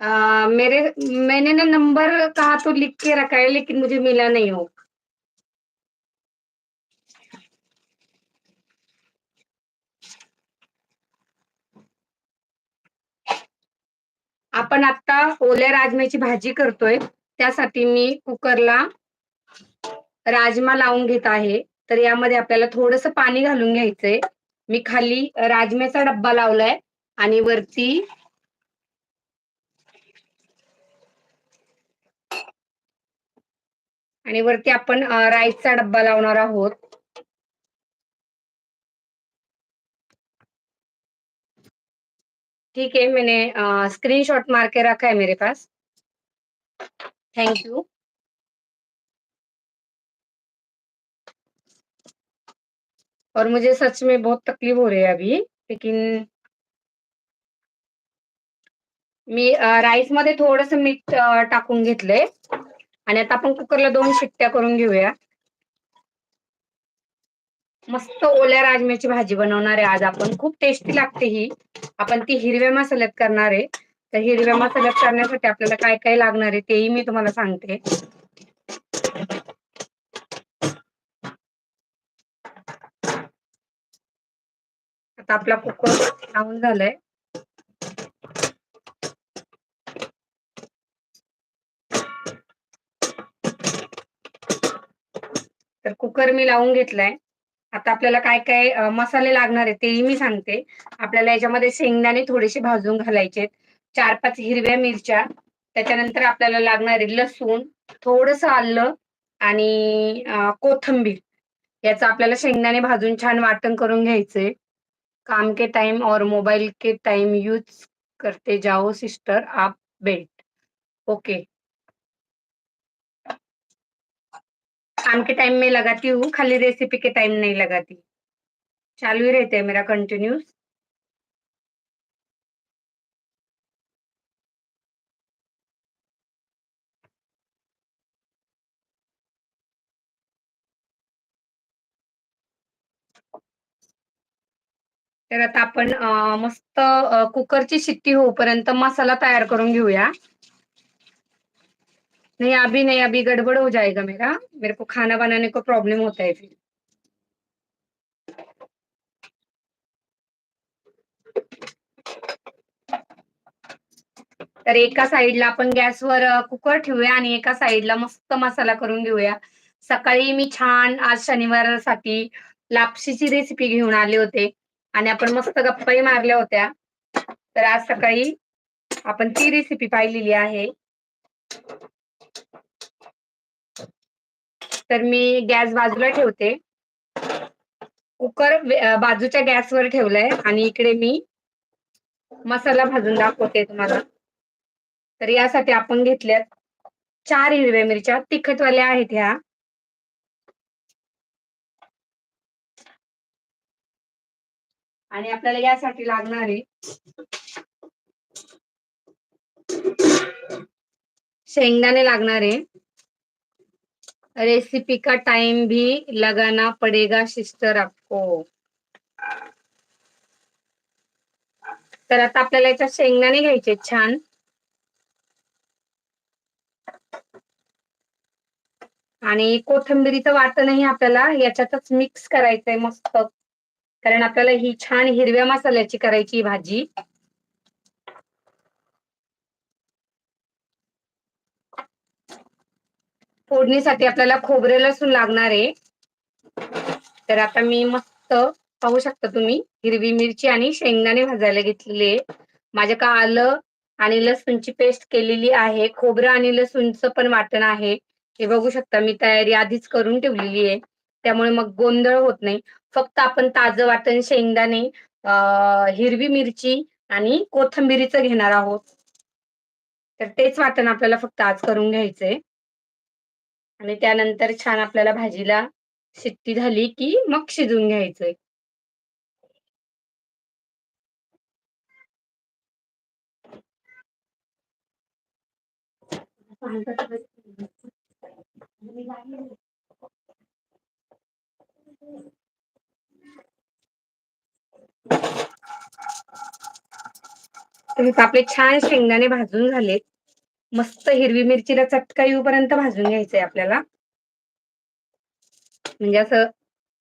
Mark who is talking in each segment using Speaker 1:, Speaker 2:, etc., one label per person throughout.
Speaker 1: अ, मेरे मैंने ना नंबर कहा तो लिख के रखा है लेकिन मुझे मिला नहीं हो. आपण आता ओल्या राजम्याची भाजी करतोय. त्यासाठी मी कुकरला राजमा लावून घेत आहे. तर यामध्ये आपल्याला थोडंसं पाणी घालून घ्यायचंय. मी खाली राजम्याचा डब्बा लावलाय आणि वरती आणि वरती आपण राईसचा डब्बा लावणार आहोत. ठीक है मैंने स्क्रीनशॉट मार के रखा है मेरे पास. Thank you. और मुझे सच में बहुत तकलीफ हो रही है अभी लेकिन मी राईसमध्ये थोडंसं मीठ टाकून घेतलंय आणि आता आपण कुकरला दोन शिट्ट्या करून घेऊया. मस्त ओल्या राजम्याची भाजी बनवणार आहे आज आपण. खूप टेस्टी लागते ही. आपण ती हिरव्या मसाल्यात करणार आहे. तर हिरव्या मसाल्यात करण्यासाठी आपल्याला काय काय लागणार आहे तेही मी तुम्हाला सांगते. आता आपला कुकर लावून झालाय. तर कुकर मी लावून घेतलाय. आता आपल्याला काय काय मसाले लागणार आहे तेही मी सांगते. आपल्याला याच्यामध्ये शेंगदाणे थोडेसे भाजून घालायचे चार पाच हिरव्या मिरच्या, त्याच्यानंतर आपल्याला लागणार आहे लसूण, थोडस आलं आणि कोथंबीर कोथिंबीर. याचं आपल्याला शेंगदाणे भाजून छान वाटण करून घ्यायचंय. काम के टाइम और मोबाईल के टाइम यूज करते जाओ सिस्टर आप बेट. ओके. काम के टाइम में लगाती हूँ, खाली रेसिपी के टाइम नहीं लगाती. चालू ही रहते है मेरा कंटिन्यूस. तर आता आपण मस्त कुकरची शिट्टी होऊपर्यंत मसाला तयार करून घेऊया. नहीं अभी नहीं, अभी गड़बड़ हो जाएगा मेरा. मेरे को खाना बनाने को प्रॉब्लम होता है फिर. तर एका साईडला आपण गॅसवर कुकर ठेवूया आणि एका साईडला मस्त मसाला करून घेऊया. सकाळी मी छान आज शनिवारासाठी लापशीची रेसिपी घेऊन आले होते आणि आपण मस्त गप्पाही मारल्या होत्या. तर आज सकाळी आपण ती रेसिपी पाहिलेली आहे. तर मी गॅस बाजूला ठेवते. कुकर बाजूच्या गॅसवर ठेवलाय आणि इकडे मी मसाला भाजून दाखवते तुम्हाला. तर यासाठी आपण घेतल्यात चार हिरव्या मिरच्या, तिखटवाल्या आहेत ह्या. आणि आपल्याला यासाठी लागणार आहे शेंगदाणे लागणार आहे. रेसिपी का टाइम भी लगाना पडेगा सिस्टर आपको. तर आता आपल्याला याच्यात शेंगदाणे घ्यायचे छान. आणि कोथिंबिरीचं वाटणही आपल्याला याच्यातच मिक्स करायचंय मस्त. कारण आपल्याला ही छान हिरव्या मसाल्याची करायची ही भाजी. फोडणीसाठी आपल्याला खोबरे लसूण लागणार आहे. तर आता मी मस्त पाहू शकता तुम्ही हिरवी मिरची आणि शेंगदाणे भाजायला घेतलेले आहे. का आलं आणि लसूणची पेस्ट केलेली आहे. खोबरं आणि लसूणचं पण वाटण आहे. हे बघू शकता मी तयारी आधीच करून ठेवलेली आहे. त्यामुळे मग गोंधळ होत नाही. फक्त आपण ताजं वाटण शेंगदाणे, हिरवी मिरची आणि कोथिंबिरीचं घेणार आहोत. तर तेच वाटण आपल्याला फक्त आज करून घ्यायचंय. आणि त्यानंतर छान आपल्याला भाजीला शिट्टी झाली की मग शिजवून घ्यायचंय. तर आपले छान शेंगदाणे भाजून झालेत. मस्त हिरवी मिरचीला चटका येऊपर्यंत भाजून घ्यायचंय आपल्याला. म्हणजे असं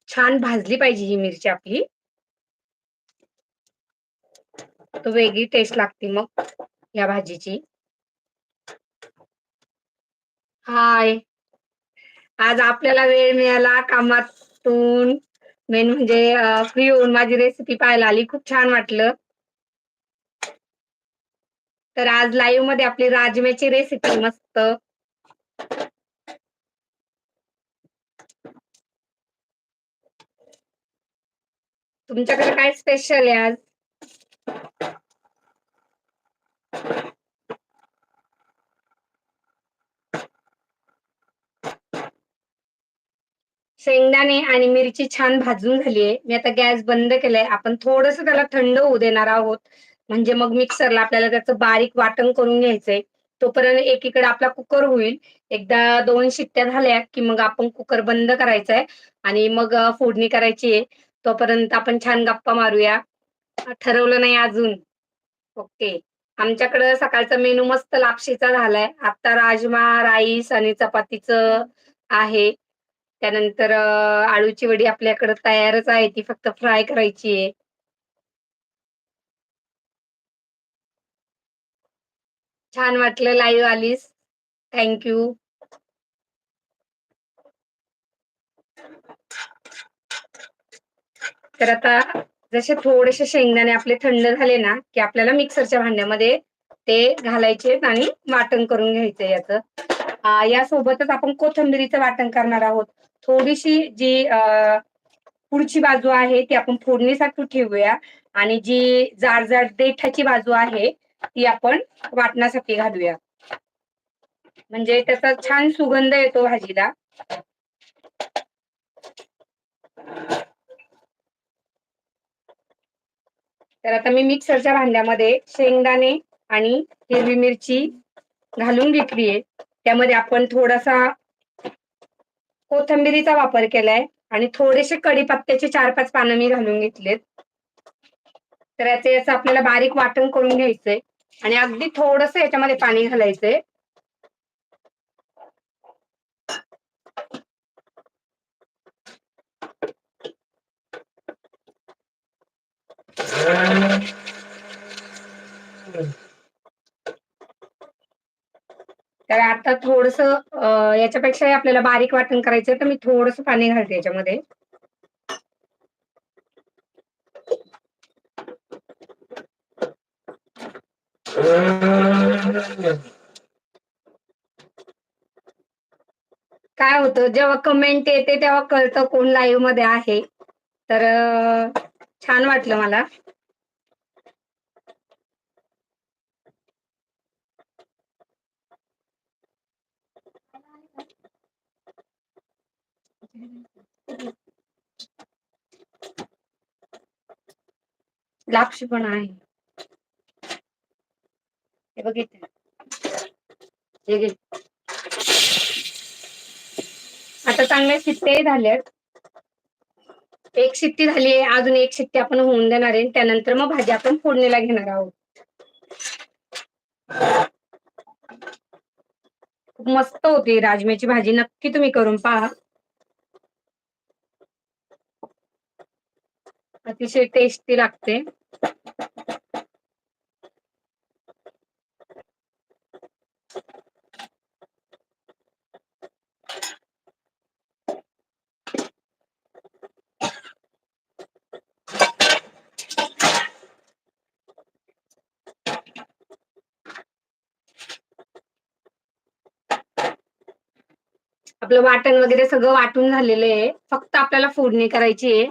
Speaker 1: छान भाजली पाहिजे ही मिरची आपली. तो वेगळी टेस्ट लागते मग या भाजीची. हाय. आज आपल्याला वेळ मिळाला कामातून. मेन म्हणजे फ्री होऊन माझी रेसिपी पाहायला आली खूप छान वाटलं. तर आज लाईव्हमध्ये आपली राजम्याची रेसिपी मस्त. तुमच्याकडे काय स्पेशल आहे आज? शेंगदाणे आणि मिरची छान भाजून झालीये मी आता गॅस बंद केलाय. आपण थोडस त्याला थंड होऊ देणार आहोत. म्हणजे मग मिक्सरला आपल्याला त्याचं बारीक वाटण करून घ्यायचंय. तोपर्यंत एकीकडे आपला कुकर होईल. एकदा दोन शिट्ट्या झाल्या की मग आपण कुकर बंद करायचाय. आणि मग फोडणी करायची आहे तोपर्यंत आपण छान गप्पा मारूया. ठरवलं नाही अजून ओके. आमच्याकडं सकाळचा मेनू मस्त लापशीचा झालाय. आता राजमा राईस आणि चपातीच आहे. त्यानंतर आळूची वडी आपल्याकडे तयारच आहे ती फक्त फ्राय करायची आहे. छान वाटलं लाईव्ह आलीस थँक यू. तर आता जसे थोडेसे शेंगदाणे आपले थंड झाले ना की आपल्याला मिक्सरच्या भांड्यामध्ये ते घालायचे आणि वाटण करून घ्यायचे याच. यासोबतच आपण कोथंबिरीचं वाटण करणार आहोत. थोडीशी जी पुढची बाजू आहे ती आपण फोडणीसाठी ठेवूया. आणि जी जाड जाड देठाची बाजू आहे ती आपण वाटण्यासाठी घालूया. म्हणजे त्याचा छान सुगंध येतो भाजीला. तर आता मी मिक्सरच्या भांड्यामध्ये शेंगदाणे आणि हिरवी मिरची घालून घेतलीये त्यामध्ये आपण थोडासा कोथंबिरीचा वापर केलाय आणि थोडेसे कडीपत्त्याचे चार पाच पानं मी घालून घेतलेत. तर याचे याचं आपल्याला बारीक वाटण करून घ्यायचंय. आणि अगदी थोडस याच्यामध्ये पाणी घालायचंय. तर आता थोडस याच्यापेक्षा आपल्याला बारीक वाटण करायचं तर मी थोडस पाणी घालते याच्यामध्ये. काय होतं जेव्हा कमेंट येते तेव्हा कळतं कोण लाईव्हमध्ये आहे. तर छान वाटलं मला. लापशी पण आहे. हे बघितलं आता चांगल्या शिट्ट्याही झाल्यात. एक शिट्टी झालीय अजून एक शिट्टी आपण होऊन देणार आहे त्यानंतर मग भाजी आपण फोडणीला घेणार आहोत. खूप मस्त होती राजम्याची भाजी नक्की तुम्ही करून पहा. अतिशय टेस्टी लागते. आपलं वाटण वगैरे सगळं वाटून झालेलं आहे फक्त आपल्याला फोडणी करायची आहे.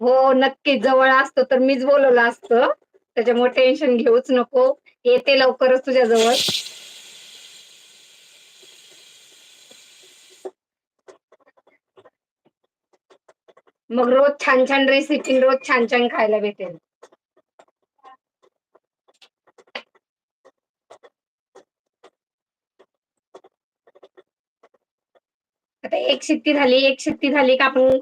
Speaker 1: हो नक्कीच जवळ असतो तर मीच बोलवलं असतं त्याच्यामुळे टेन्शन घेऊच नको येते लवकरच तुझ्या जवळ. मग रोज छान छान रेसिपी रोज छान छान खायला भेटेल. आता एक शिट्टी झाली एक शिट्टी झाली का आपण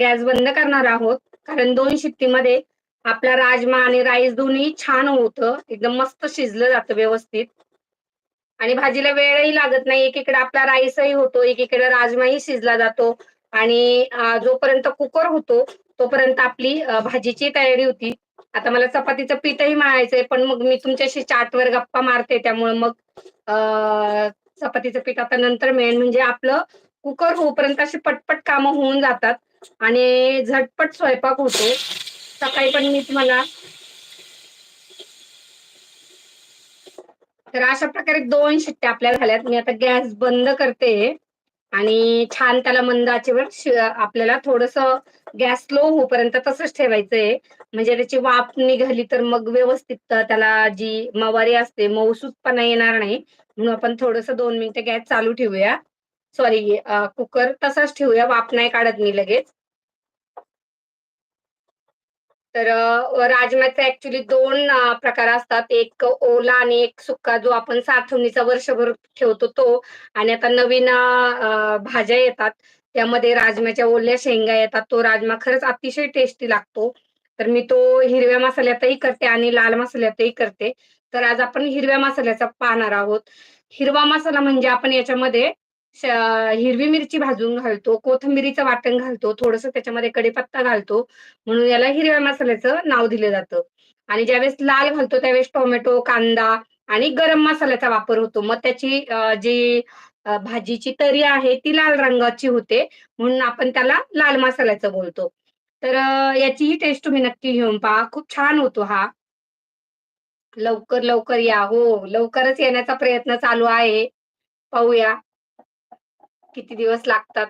Speaker 1: गॅस बंद करणार आहोत. कारण दोन शिट्टीमध्ये आपला राजमा आणि राईस दोन्ही छान होतं. एकदम मस्त शिजलं जातं व्यवस्थित. आणि भाजीला वेळही लागत नाही. एकीकडे आपला राईसही होतो एकीकडे राजमाही शिजला जातो. आणि जोपर्यंत कुकर होतो तोपर्यंत आपली भाजीची तयारी होती. आता मला चपातीचं पीठही मळायचंय पण मग मी तुमच्याशी चाटवर गप्पा मारते. त्यामुळे मग चपातीचं पीठ आता नंतर मिळेल. म्हणजे आपलं कुकर होईपर्यंत अशी पटपट कामं होऊन जातात आणि झटपट स्वयंपाक होतो. सकाळी पण मी तुम्हाला तर अशा प्रकारे दोन शिट्ट्या आपल्या झाल्यात. मी आता गॅस बंद करते आणि छान त्याला मंद आचेवर आपल्याला थोडस गॅस स्लो होईपर्यंत तसंच ठेवायचंय. म्हणजे त्याची वाफ निघाली तर मग व्यवस्थित त्याला जी मवारी असते मौसूदपणा येणार नाही. म्हणून आपण थोडस दोन मिनिटं गॅस चालू ठेवूया. सॉरी कुकर तसाच ठेवूया वाफ नाही काढत मी लगेच. तर राजम्याचे ऍक्च्युली दोन प्रकार असतात. एक ओला आणि एक सुक्का जो आपण साठवणीचा वर्षभर ठेवतो तो. आणि आता नवीन भाज्या येतात. त्यामध्ये राजम्याच्या ओल्या शेंगा येतात. तो राजमा खरंच अतिशय टेस्टी लागतो. तर मी तो हिरव्या मसाल्यातही करते आणि लाल मसाल्यातही करते. तर आज आपण हिरव्या मसाल्याचा पाहणार आहोत. हिरवा मसाला म्हणजे आपण याच्यामध्ये हिरवी मिरची भाजून घालतो कोथंबिरीचं वाटण घालतो थोडस त्याच्यामध्ये कढीपत्ता घालतो म्हणून याला हिरव्या मसाल्याचं नाव दिलं जातं. आणि ज्यावेळेस लाल घालतो त्यावेळेस टोमॅटो कांदा आणि गरम मसाल्याचा वापर होतो. मग त्याची जी भाजीची तरी आहे ती लाल रंगाची होते म्हणून आपण त्याला लाल मसाल्याचं बोलतो. तर याचीही टेस्ट तुम्ही नक्की घेऊन पहा. खूप छान होतो हा. लवकर लवकर या. हो लवकरच येण्याचा प्रयत्न चालू आहे. पाहूया. किती दिवस लागतात?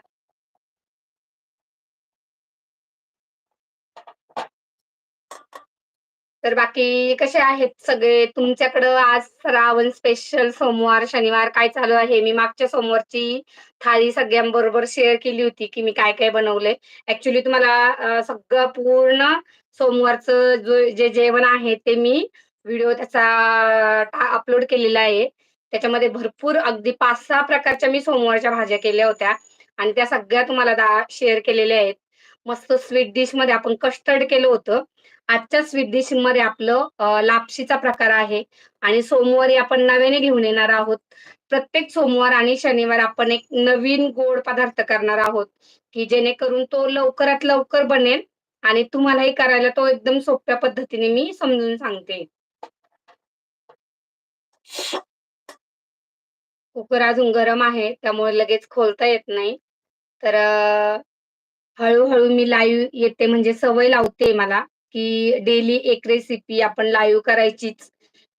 Speaker 1: तर बाकी कसे आहेत सगळे? तुमच्याकडं आज श्रावण स्पेशल सोमवार शनिवार काय चालू आहे? मी मागच्या सोमवारची थाळी सगळ्यांबरोबर शेअर केली होती की मी काय काय बनवलंय. ऍक्च्युली तुम्हाला सगळं पूर्ण सोमवारचं जो जे जेवण आहे ते मी व्हिडिओ त्याचा अपलोड केलेला आहे. त्याच्यामध्ये भरपूर अगदी पाच सहा प्रकारच्या मी सोमवारच्या भाज्या केल्या होत्या. आणि त्या सगळ्या तुम्हाला शेअर केलेल्या आहेत. मस्त स्वीट डिशमध्ये आपण कस्टर्ड केलं होतं. आजच्या स्वीट डिशमध्ये आपलं लापशीचा प्रकार आहे. आणि सोमवारी आपण नव्याने घेऊन येणार आहोत. प्रत्येक सोमवार आणि शनिवार आपण एक नवीन गोड पदार्थ करणार आहोत. की जेणेकरून तो लवकरात लवकर बनेल आणि तुम्हालाही करायला तो एकदम सोप्या पद्धतीने मी समजून सांगते. कुकर अजून गरम आहे त्यामुळे लगेच खोलता येत नाही. तर हळूहळू मी लाईव्ह येते म्हणजे सवय लावते मला की डेली एक रेसिपी आपण लाईव्ह करायचीच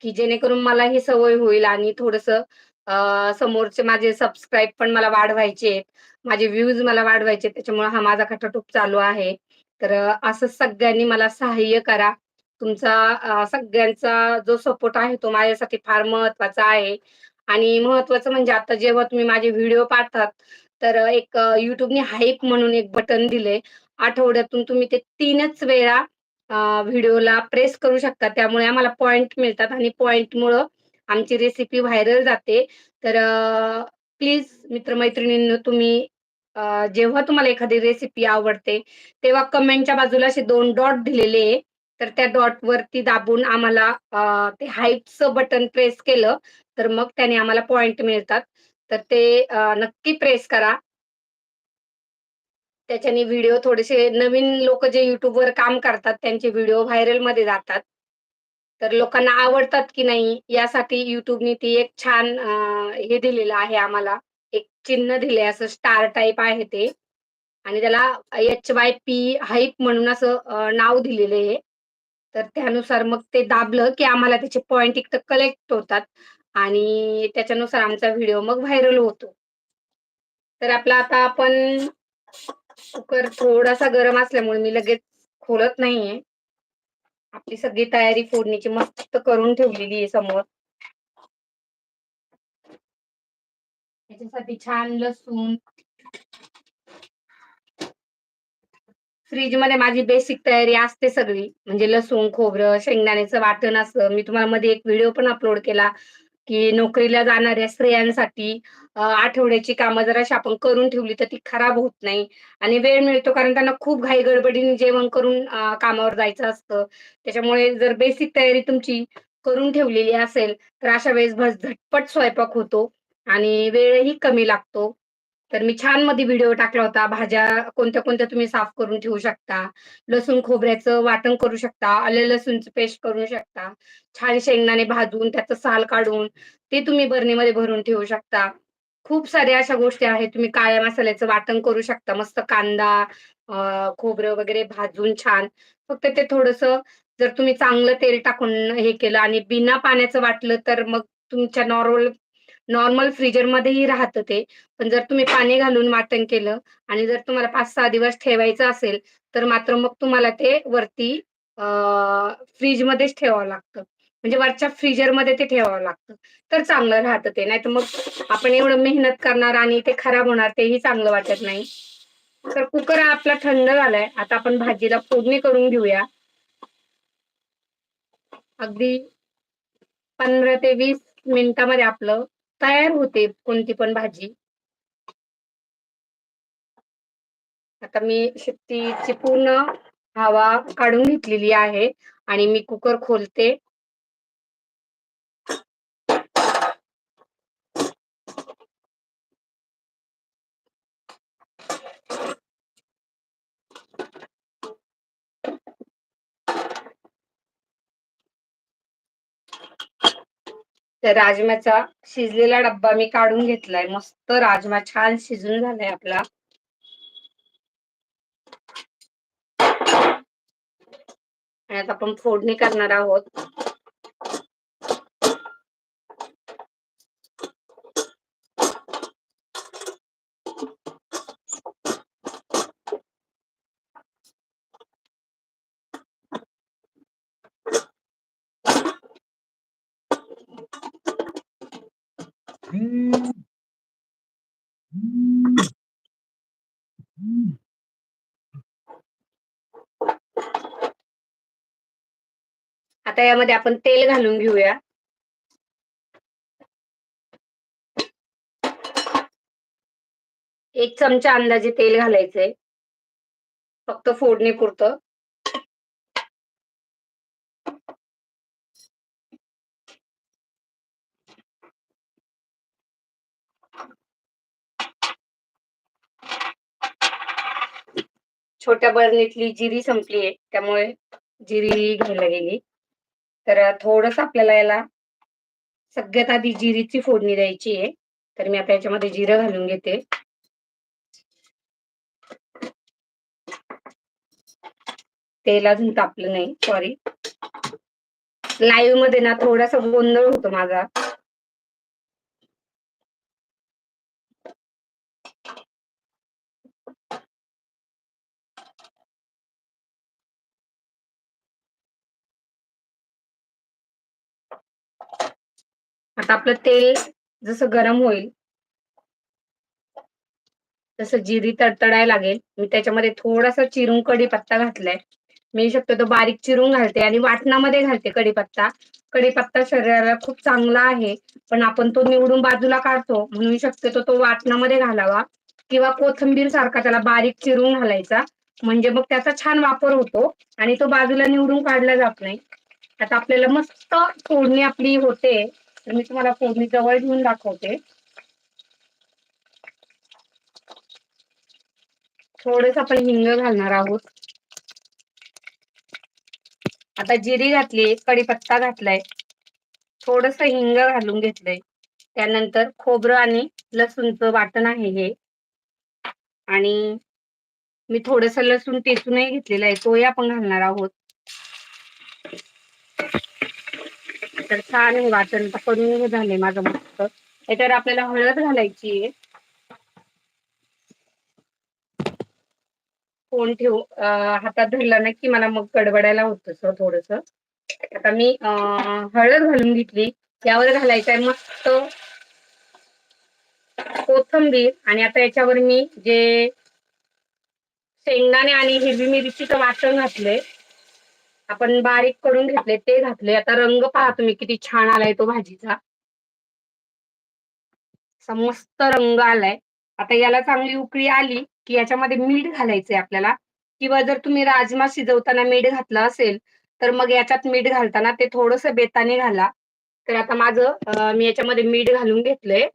Speaker 1: की जेणेकरून मला ही सवय होईल आणि थोडस समोरचे माझे सबस्क्राईब पण मला वाढवायचे आहेत. माझे व्ह्यूज मला वाढवायचे त्याच्यामुळे हा माझा खटाटोप चालू आहे. तर असं सगळ्यांनी मला सहाय्य करा. तुमचा सगळ्यांचा जो सपोर्ट आहे तो माझ्यासाठी फार महत्त्वाचा आहे. आणि महत्वाचं म्हणजे आता जेव्हा तुम्ही माझे व्हिडिओ पाहतात तर एक युट्यूबने हाईप म्हणून एक बटन दिले आठवड्यातून तुम्ही ते तीनच वेळा व्हिडिओला प्रेस करू शकता. त्यामुळे आम्हाला पॉइंट मिळतात आणि पॉइंटमुळं आमची रेसिपी व्हायरल जाते. तर प्लीज मित्रमैत्रिणींनो तुम्ही जेव्हा तुम्हाला एखादी रेसिपी आवडते तेव्हा कमेंटच्या बाजूला असे दोन डॉट दिलेले तर त्या डॉट वरती दाबून आम्हाला ते हाईटचं बटन प्रेस केलं तर मग त्याने आम्हाला पॉइंट मिळतात. तर ते नक्की प्रेस करा. त्याच्याने व्हिडिओ थोडेसे नवीन लोक जे युट्यूबवर काम करतात त्यांचे व्हिडिओ व्हायरलमध्ये जातात. तर लोकांना आवडतात की नाही यासाठी युट्यूबने ती एक छान हे दिलेलं आहे आम्हाला. एक चिन्ह दिले असं स्टार टाईप आहे ते. आणि त्याला एच वाय पी हाईप म्हणून असं नाव दिलेलं आहे. तर त्यानुसार मग ते दाबलं की आम्हाला त्याचे पॉइंट एक कलेक्ट होतात आणि त्याच्यानुसार आमचा व्हिडिओ मग व्हायरल होतो. तर आपला आता आपण कुकर थोडासा गरम असल्यामुळे मी लगेच खोलत नाहीये. आपली सगळी तयारी फोडणीची मस्त करून ठेवलेली आहे समोर. त्याच्यासाठी छान लसूण फ्रीजमध्ये माझी बेसिक तयारी असते सगळी म्हणजे लसूण खोबरं शेंगदाण्याचं वाटण असं मी तुम्हाला मध्ये एक व्हिडिओ पण अपलोड केला की नोकरीला जाणाऱ्या स्त्रियांसाठी आठवड्याची कामं जराशी आपण करून ठेवली तर ती खराब होत नाही आणि वेळ मिळतो कारण त्यांना खूप घाई गडबडीने जेवण करून कामावर जायचं असतं. त्याच्यामुळे जर बेसिक तयारी तुमची करून ठेवलेली असेल, तर अशा वेळेस झटपट स्वयंपाक होतो आणि वेळही कमी लागतो. तर मी छानमध्ये व्हिडिओ टाकला होता. भाज्या कोणत्या-कोणत्या तुम्ही साफ करून ठेवू शकता. लसूण खोबऱ्याचं वाटण करू शकता. आले लसूणचं पेस्ट करू शकता. छान शेंगदाणे भाजून त्याचं साल काढून ते तुम्ही बरणीमध्ये भरून ठेवू शकता. खूप साऱ्या अशा गोष्टी आहेत. तुम्ही काळ्या मसाल्याचं वाटण करू शकता. मस्त कांदा, खोबरं वगैरे भाजून छान. फक्त ते थोडस जर तुम्ही चांगलं तेल टाकून हे केलं आणि बिना पाण्याचं वाटलं, तर मग तुमच्या नॉर्मल नॉर्मल फ्रीजरमध्येही राहतं ते. पण जर तुम्ही पाणी घालून वाटण केलं आणि जर तुम्हाला 5-6 दिवस ठेवायचं असेल, तर मात्र मग तुम्हाला ते वरती अ, फ्रिजमध्येच ठेवावं लागतं. म्हणजे वरच्या फ्रीजरमध्ये ते ठेवावं लागतं. तर चांगलं राहतं ते. नाहीतर मग आपण एवढं मेहनत करणार आणि ते खराब होणार तेही चांगलं वाटत नाही. तर कुकर आपला थंड झालाय. आता आपण भाजीला फोडणी करून घेऊया. अगदी 15 ते वीस मिनिटामध्ये आपलं तयार होते कोणती पण भाजी. आता मी शेतीची पूर्ण हवा काढून घेतलेली आहे आणि मी कुकर खोलते. तर राजमाचा शिजलेला डब्बा मी काढून घेतलाय. मस्त राजमा छान शिजून झालाय आपला. आणि आता आपण फोडणी करणार आहोत. आता यामध्ये आपण तेल घालून घेऊया. एक चमचा अंदाजे तेल घालायचंय. फक्त फोडणीपुरतं. छोट्या बरणीतली जिरी संपलीये, त्यामुळे जिरी घ्यायला गेली. तर थोडस आपल्याला याला सगळ्यात आधी जिरीची फोडणी द्यायची आहे. तर मी आता याच्यामध्ये जिरं घालून घेते. तेल अजून तापलं नाही, सॉरी. लाईव्हमध्ये ना थोडासा गोंधळ होतो माझा. आता आपलं तेल जसं गरम होईल तसं जिरी तडतडायला लागेल. मी त्याच्यामध्ये थोडासा चिरून कढीपत्ता घातलाय. मी शक्यतो बारीक चिरून घालते आणि वाटणामध्ये घालते कढीपत्ता. कढीपत्ता शरीराला खूप चांगला आहे. पण आपण तो निवडून बाजूला काढतो. म्हणून शक्यतो तो वाटणामध्ये घालावा किंवा कोथंबीर सारखा त्याला बारीक चिरून घालायचा. म्हणजे मग त्याचा छान वापर होतो आणि तो बाजूला निवडून काढला जात नाही. आता आपल्याला मस्त फोडणी आपली होते. तर मी तुम्हाला फोडणी जवळ घेऊन दाखवते. थोडंसं आपण हिंग घालणार आहोत. आता जिरी घातली, कढीपत्ता घातलाय. थोडंसं हिंग घालून घेतलंय. त्यानंतर खोबरं आणि लसूणचं वाटण आहे हे. आणि मी थोडंसं लसूण टेचूनही घेतलेलं आहे. तोही आपण घालणार आहोत. तर छान हे वाटण करून झालंय माझं मस्त. याच्यावर आपल्याला हळद घालायची आहे. फोन ठेवू हातात धरला ना की मला मग गडबडायला होत थोडस आता मी हळद घालून घेतली. यावर घालायचंय मस्त कोथिंबीर आणि आता याच्यावर मी जे शेंगदाणे आणि हिरवी मिरचीचं वाटण घातलंय. आपण बारीक करून घेतले ते घातले. आता रंग पहा तुम्ही किती छान आलाय तो भाजीचा. मस्त रंग आलाय. आता याला चांगली उकळी आली, की याच्यामध्ये मीठ घालायचंय आपल्याला किंवा जर तुम्ही राजमा शिजवताना मीठ घातलं असेल, तर मग याच्यात मीठ घालताना ते थोडस बेताने घाला. तर आता माझं मी याच्यामध्ये मीठ घालून घेतलंय.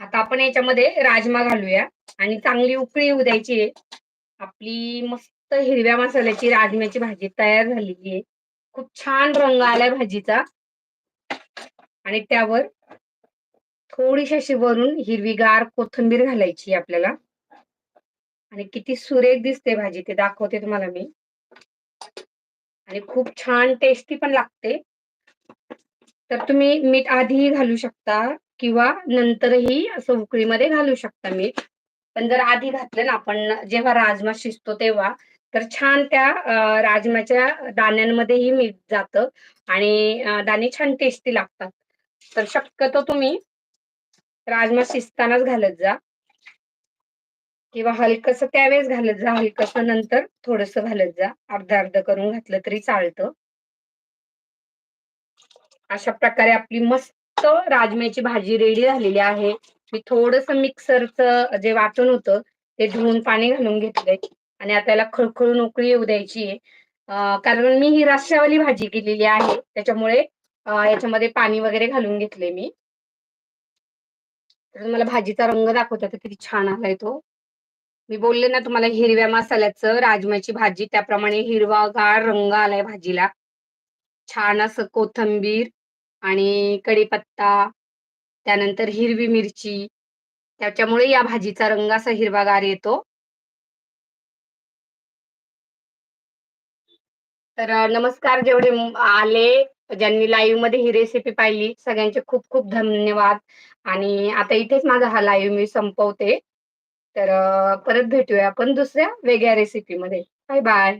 Speaker 1: आता आपण याच्यामध्ये राजमा घालूया आणि चांगली उकळी येऊ द्यायची आपली मस्त हिरव्या मसाल्याची राजम्याची भाजी तयार झालेली आहे. खूप छान रंग आलाय भाजीचा आणि त्यावर थोडीशी अशी वरून हिरवीगार कोथिंबीर घालायची आपल्याला आणि किती सुरेख दिसते भाजी ते दाखवते तुम्हाला मी. आणि खूप छान टेस्टी पण लागते. तर तुम्ही मीठ आधीही घालू शकता किंवा नंतरही असं उकळीमध्ये घालू शकता मीठ. पण जर आधी घातलं ना आपण जेव्हा राजमा शिजतो तेव्हा, तर छान त्या राजमाच्या दाण्यांमध्येही मीठ जातं आणि दाणे छान टेस्टी लागतात. तर शक्यतो तुम्ही राजमा शिजतानाच घालत जा. किंवा हलकस त्यावेळेस घालत जा, हलकसं नंतर थोडस घालत जा. अर्ध-अर्ध करून घातलं तरी चालतं. अशा प्रकारे आपली मस्त राजम्याची भाजी रेडी झालेली आहे. मी थोडस मिक्सरचं जे वाटण होतं, ते धुवून पाणी घालून घेतलंय आणि आता याला खळखळून उकळी येऊ द्यायची आहे. कारण मी ही रस्स्यावाली भाजी केलेली आहे. त्याच्यामुळे याच्यामध्ये पाणी वगैरे घालून घेतले मी. तर तुम्हाला भाजीचा रंग दाखवता तर किती छान आलाय तो. मी बोलले ना तुम्हाला हिरव्या मसाल्याचं राजम्याची भाजी, त्याप्रमाणे हिरवागार रंग आलाय भाजीला. छान असं कोथिंबीर आणि कढीपत्ता, त्यानंतर हिरवी मिरची, त्याच्यामुळे या भाजीचा रंग असा हिरवागार येतो. तर नमस्कार जेवढे आले, ज्यांनी लाईव्हमध्ये ही रेसिपी पाहिली, सगळ्यांचे खूप खूप धन्यवाद आणि आता इथेच माझा हा लाईव्ह मी संपवते. तर परत भेटूया आपण दुसऱ्या वेगळ्या रेसिपीमध्ये. Bye bye.